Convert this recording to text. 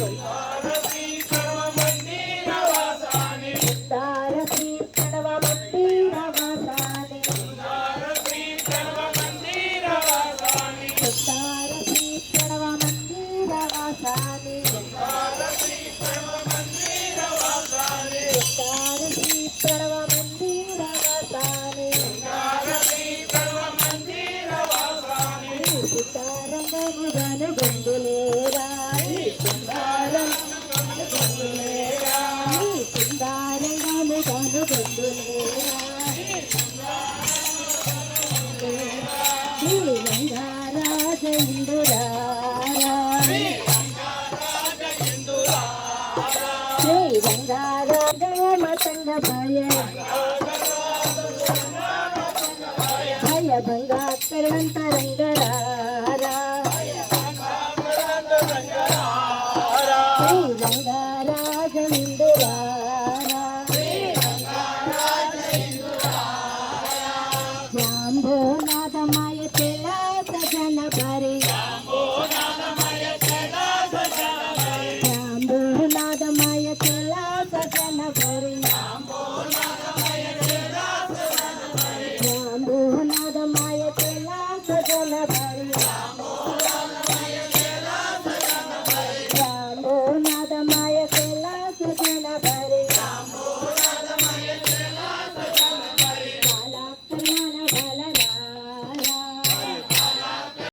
Awesome. రంగముగాను గొంతులేరా నీ సింగారం నీ సింగారంగాను గొంతులేరా నీ రంగారాజ భయ భయ జాంబోనాథమయ తెలాస జన పరి జాంబోనాథమయ తెలాస జన పరి జాంబోనాథమయ తెలాస జన పరి